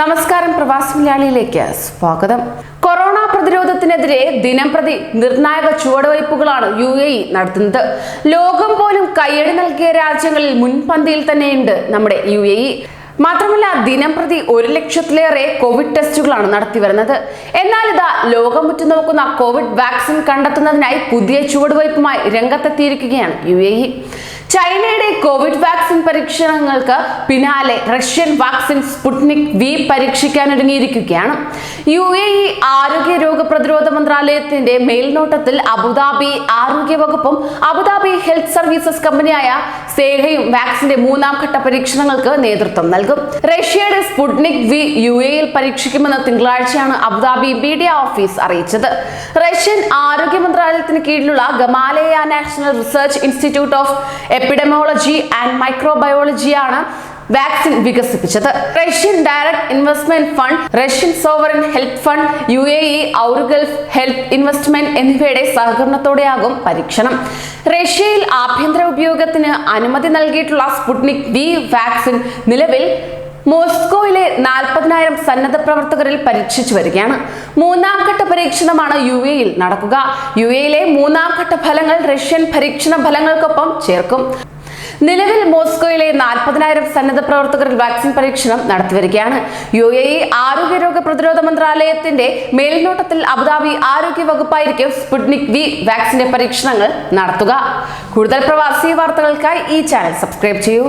നമസ്കാരം പ്രവാസി മലയാളിയിലേക്ക് സ്വാഗതം. കൊറോണ പ്രതിരോധത്തിനെതിരെ ദിനംപ്രതി നിർണായക ചുവടുവയ്പ്പുകളാണ് യു എ ഇ നടത്തുന്നത്. ലോകം പോലും കയ്യടി നൽകിയ രാജ്യങ്ങളിൽ മുൻപന്തിയിൽ തന്നെയുണ്ട് നമ്മുടെ യു എ ഇ. മാത്രമല്ല ദിനം പ്രതി ഒരു ലക്ഷത്തിലേറെ കോവിഡ് ടെസ്റ്റുകളാണ് നടത്തിവരുന്നത്. എന്നാൽ ഇതാ ലോകം ഉറ്റുനോക്കുന്ന കോവിഡ് വാക്സിൻ കണ്ടെത്തുന്നതിനായി പുതിയ ചുവടുവയ്പുമായി രംഗത്തെത്തിയിരിക്കുകയാണ് യു എ ഇ. ചൈനയുടെ കോവിഡ് വാക്സിൻ പരീക്ഷണങ്ങൾക്ക് പിന്നാലെ റഷ്യൻ വാക്സിൻ സ്പുട്നിക് വി പരീക്ഷിക്കാനൊരുങ്ങിയിരിക്കുകയാണ്. യു എ ഇ ആരോഗ്യ രോഗ പ്രതിരോധ മന്ത്രാലയത്തിന്റെ മേൽനോട്ടത്തിൽ അബുദാബി ആരോഗ്യ വകുപ്പും അബുദാബി ഹെൽത്ത് സർവീസസ് കമ്പനിയായ സേഹയും വാക്സിന്റെ മൂന്നാം ഘട്ട പരീക്ഷണങ്ങൾക്ക് നേതൃത്വം നൽകും. റഷ്യയുടെ സ്പുട്നിക് വി യു എയിൽ പരീക്ഷിക്കുമെന്ന് തിങ്കളാഴ്ചയാണ് അബുദാബി മീഡിയ ഓഫീസ് അറിയിച്ചത്. റഷ്യൻ ആരോഗ്യ മന്ത്രാലയത്തിന് കീഴിലുള്ള Gamaleya national research institute of epidemiology and മൈക്രോബയോളജിയാണ് vaccine വികസിപ്പിച്ചത്. Russian direct investment fund Russian sovereign health fund U A E Aurugulf health investment എന്നിവയുടെ സഹകരണത്തോടെയാകും പരീക്ഷണം. റഷ്യയിൽ ആഭ്യന്തര ഉപയോഗത്തിന് അനുമതി നൽകിയിട്ടുള്ള സ്പുട്നിക് വി വാക്സിൻ നിലവിൽ മോസ്കോയിലെ നാൽപ്പതിനായിരം സന്നദ്ധ പ്രവർത്തകരിൽ പരീക്ഷിച്ചു വരികയാണ്. മൂന്നാം ഘട്ട പരീക്ഷണമാണ് യു എയിൽ നടക്കുക. യു എയിലെ മൂന്നാം ഘട്ട ഫലങ്ങൾ റഷ്യൻ പരീക്ഷണ ഫലങ്ങൾക്കൊപ്പം ചേർക്കും. നിലവിൽ മോസ്കോയിലെ നാൽപ്പതിനായിരം സന്നദ്ധ പ്രവർത്തകരിൽ വാക്സിൻ പരീക്ഷണം നടത്തിവരികയാണ് യു എ ഇ ആരോഗ്യരോഗ പ്രതിരോധ മന്ത്രാലയത്തിന്റെ മേൽനോട്ടത്തിൽ അബുദാബി ആരോഗ്യ വകുപ്പായിരിക്കും സ്പുട്നിക് വി വാക്സിന്റെ പരീക്ഷണങ്ങൾ നടത്തുക. കൂടുതൽ പ്രവാസി വാർത്തകൾക്കായി ഈ ചാനൽ സബ്സ്ക്രൈബ് ചെയ്യൂ.